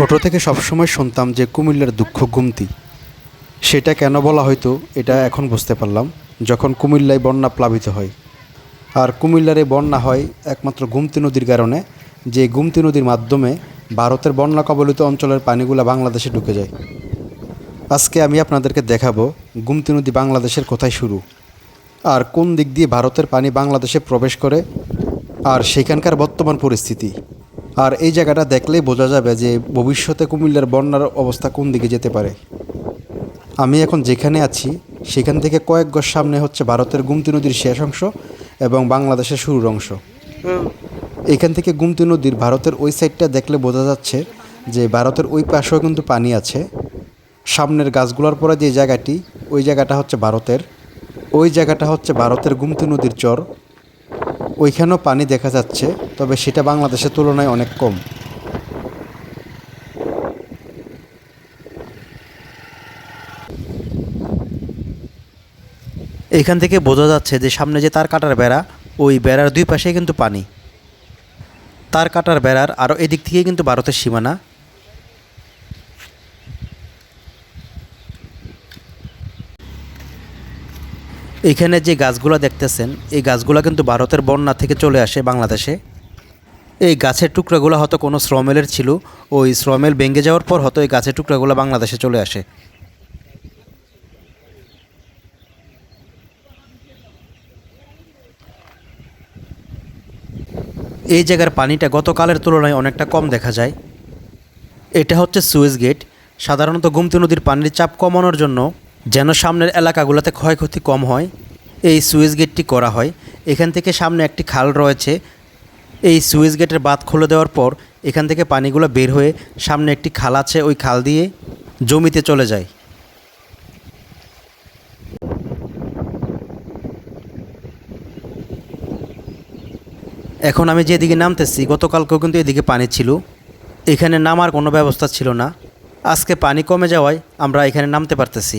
ছোট থেকে সবসময় শুনতাম যে কুমিল্লার দুঃখ গুমতি। সেটা কেন বলা হয়তো এটা এখন বুঝতে পারলাম, যখন কুমিল্লায় বন্যা প্লাবিত হয়। আর কুমিল্লার বন্যা হয় একমাত্র গুমতি নদীর কারণে, যে গুমতি নদীর মাধ্যমে ভারতের বন্যা কবলিত অঞ্চলের পানিগুলো বাংলাদেশে ঢুকে যায়। আজকে আমি আপনাদেরকে দেখাবো গুমতি নদী বাংলাদেশের কোথায় শুরু, আর কোন দিক দিয়ে ভারতের পানি বাংলাদেশে প্রবেশ করে, আর সেখানকার বর্তমান পরিস্থিতি। আর এই জায়গাটা দেখলেই বোঝা যাবে যে ভবিষ্যতে কুমিল্লার বন্যার অবস্থা কোন দিকে যেতে পারে। আমি এখন যেখানে আছি, সেখান থেকে কয়েক গজ সামনে হচ্ছে ভারতের গুমতি নদীর শেষ অংশ এবং বাংলাদেশের শুরুর অংশ। এখান থেকে গুমতি নদীর ভারতের ওই সাইডটা দেখলে বোঝা যাচ্ছে যে ভারতের ওই পাশেও কিন্তু পানি আছে। সামনের গাছগুলোর পরে যে জায়গাটি, ওই জায়গাটা হচ্ছে ভারতের। ওই জায়গাটা হচ্ছে ভারতের গুমতি নদীর চর। ওইখানেও পানি দেখা যাচ্ছে, তবে সেটা বাংলাদেশের তুলনায় অনেক কম। এখান থেকে বোঝা যাচ্ছে যে সামনে যে তার কাটার বেড়া, ওই বেড়ার দুই পাশে কিন্তু পানি। তার কাটার বেড়ার আরও এদিক থেকে কিন্তু ভারতের সীমানা। এখানে যে গাছগুলো দেখতেছেন, এই গাছগুলো কিন্তু ভারতের বন্যা থেকে চলে আসে বাংলাদেশে। এই গাছের টুকরাগুলো হয়তো কোনো শ্রমেলের ছিল, ওই শ্রমেল ভেঙে যাওয়ার পর হয়তো এই গাছের টুকরাগুলো বাংলাদেশে চলে আসে। এই জায়গার পানিটা গতকালের তুলনায় অনেকটা কম দেখা যায়। এটা হচ্ছে সুইচ গেট। সাধারণত গুমতি নদীর পানির চাপ কমানোর জন্য যেন সামনের এলাকাগুলোতে ক্ষয়ক্ষতি কম হয়, এই সুইচ গেটটি করা হয়। এখান থেকে সামনে একটি খাল রয়েছে। এই সুইচ গেটের বাঁধ খুলে দেওয়ার পর এখান থেকে পানিগুলো বের হয়ে সামনে একটি খাল আছে, ওই খাল দিয়ে জমিতে চলে যায়। এখন আমি যেদিকে নামতেছি, গতকালকেও কিন্তু এদিকে পানি ছিল। এখানে নামার কোনো ব্যবস্থা ছিল না। আজকে পানি কমে যাওয়ায় আমরা এখানে নামতে পারতেছি।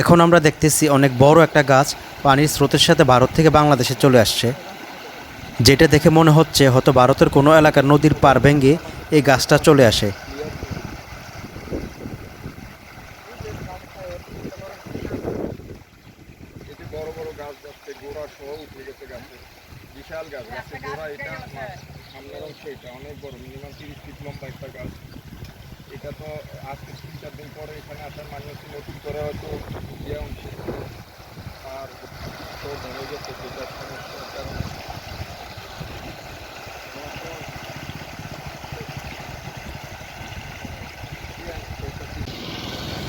এখন আমরা দেখতেছি অনেক বড় একটা গাছ পানির স্রোতের সাথে ভারত থেকে বাংলাদেশে চলে আসছে। যেটা দেখে মনে হচ্ছে হয়তো ভারতের কোনো এলাকার নদীর পার ভেঙে এই গাছটা চলে আসে এই যে বড় বড় গাছ যাচ্ছে গোড়া সহ উঠে গেছে গাছে। বিশাল গাছ গাছের গোড়া এটা সামনের অংশ এটা অনেক বড় মিনিমাম তিরিশ ফিট লম্বা একটা গাছ। এটা তো আজকে তিন চার দিন পরে এখানে আসার মানে হচ্ছে নতুন করে হয়তো ইয়ে অংশ। আর তো ভেঙে গেছে যেটার সমস্যার কারণে।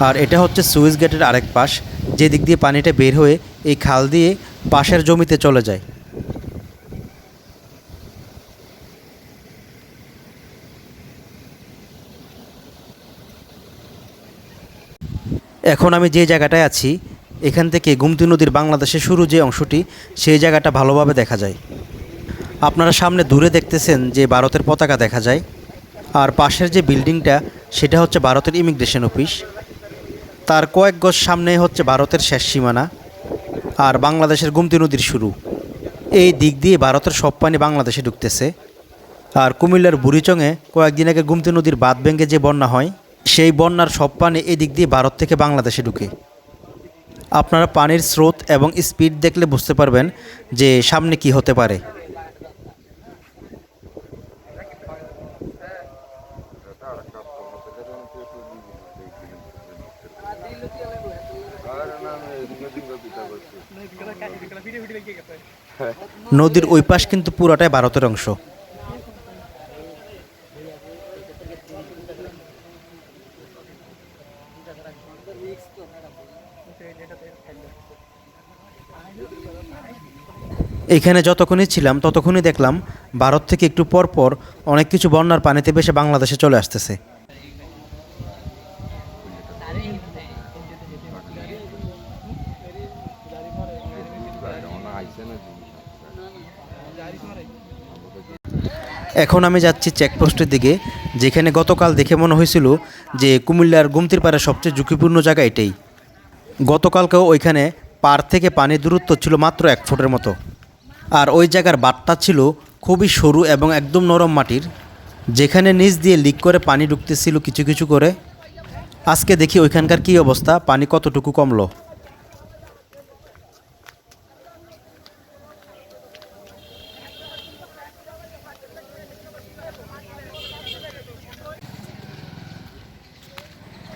আর এটা হচ্ছে সুইচ গেটের আরেক পাশ। যে দিক দিয়ে পানিটা বের হয়ে এই খাল দিয়ে পাশের জমিতে চলে যায়। এখন আমি যে জায়গাটায় আছি, এখান থেকে গুমতি নদীর বাংলাদেশের শুরু যে অংশটি, সেই জায়গাটা ভালোভাবে দেখা যায়। আপনারা সামনে দূরে দেখতেছেন যে ভারতের পতাকা দেখা যায়, আর পাশের যে বিল্ডিংটা, সেটা হচ্ছে ভারতের ইমিগ্রেশন অফিস। তার কয়েক গজ সামনে হচ্ছে ভারতের শেষ সীমানা আর বাংলাদেশের গুমতি নদীর শুরু। এই দিক দিয়ে ভারতের সব পানি বাংলাদেশে ঢুকতেছে। আর কুমিল্লার বুড়িচংয়ে কয়েকদিন আগে গুমতি নদীর বাঁধ ভেঙে যে বন্যা হয়, সেই বন্যার সব পানি এই দিক দিয়ে ভারত থেকে বাংলাদেশে ঢুকে। আপনারা পানির স্রোত এবং স্পিড দেখলে বুঝতে পারবেন যে সামনে কি হতে পারে। নদীর ওই পাশ কিন্তু পুরোটাই ভারতের অংশ। এখানে যতক্ষণই ছিলাম, ততক্ষণই দেখলাম ভারত থেকে একটু পর পর অনেক কিছু বন্যার পানিতে ভেসে বাংলাদেশে চলে আসতেছে। এখন আমি যাচ্ছি চেকপোস্টের দিকে, যেখানে গতকাল দেখে মনে হয়েছিল যে কুমিল্লার গুমতির পাড়ে সবচেয়ে ঝুঁকিপূর্ণ জায়গা এটাই। গতকালকেও ওইখানে পার থেকে পানির দূরত্ব ছিল মাত্র এক ফুটের মতো। আর ওই জায়গার বাটটা ছিল খুবই সরু এবং একদম নরম মাটির, যেখানে নিচ দিয়ে লিক করে পানি ঢুকতেছিল কিছু কিছু করে। আজকে দেখি ওইখানকার কী অবস্থা, পানি কতটুকু কমলো।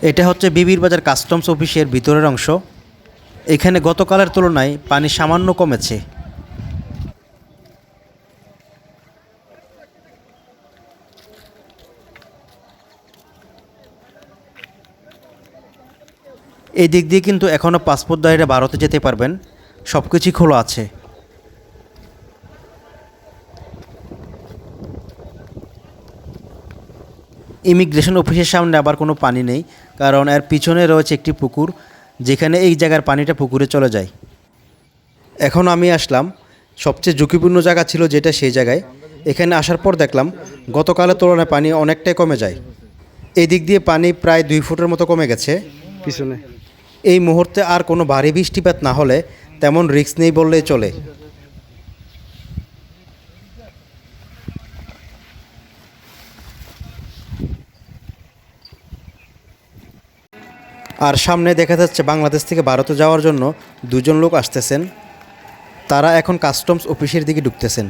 এটা হচ্ছে বিবির বাজার কাস্টমস অফিসের ভিতরের অংশ। এখানে গতকালের তুলনায় পানি সামান্য কমেছে। এই দিক দিয়ে কিন্তু এখনও পাসপোর্ট পাসপোর্টধারীরা ভারতে যেতে পারবেন। সব কিছুই খোলা আছে। ইমিগ্রেশন অফিসের সামনে আবার কোনো পানি নেই কারণ এর পিছনে রয়েছে একটি পুকুর যেখানে এই জায়গার পানিটা পুকুরে চলে যায়। এখন আমি আসলাম সবচেয়ে ঝুঁকিপূর্ণ জায়গা ছিল যেটা সেই জায়গায়। এখানে আসার পর দেখলাম গতকালের তুলনায় পানি অনেকটাই কমে যায়। এই দিক দিয়ে পানি প্রায় দুই ফুটের মতো কমে গেছে। পিছনে। এই মুহূর্তে আর কোনো ভারী বৃষ্টিপাত না হলে তেমন রিস্ক নেই বললেই চলে। আর সামনে দেখা যাচ্ছে বাংলাদেশ থেকে ভারতে যাওয়ার জন্য দুজন লোক আসতেছেন। তারা এখন কাস্টমস অফিসের দিকে ঢুকতেছেন।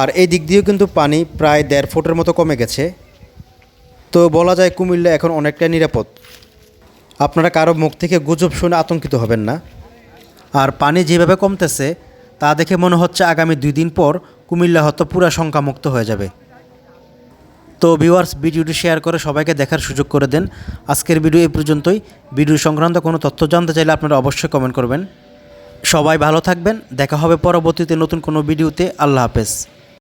আর এই দিক দিয়েও কিন্তু পানি প্রায় দেড় ফুটের মতো কমে গেছে। তো বলা যায় কুমিল্লা এখন অনেকটা নিরাপদ। আপনারা কারও মুখ থেকে গুজব শুনে আতঙ্কিত হবেন না। আর পানি যেভাবে কমতেছে, তা দেখে মনে হচ্ছে আগামী দুই দিন পর কুমিল্লা হয়তো পুরা সংখ্যামুক্ত হয়ে যাবে। তো ভিউয়ার্স ভিডিওটি শেয়ার করে সবাইকে দেখার সুযোগ করে দেন। আজকের ভিডিও এই পর্যন্তই। ভিডিও সংক্রান্ত কোনো তথ্য জানতে চাইলে আপনারা অবশ্যই কমেন্ট করবেন। সবাই ভালো থাকবেন। দেখা হবে পরবর্তীতে নতুন কোনো ভিডিওতে আল্লাহ হাফেজ।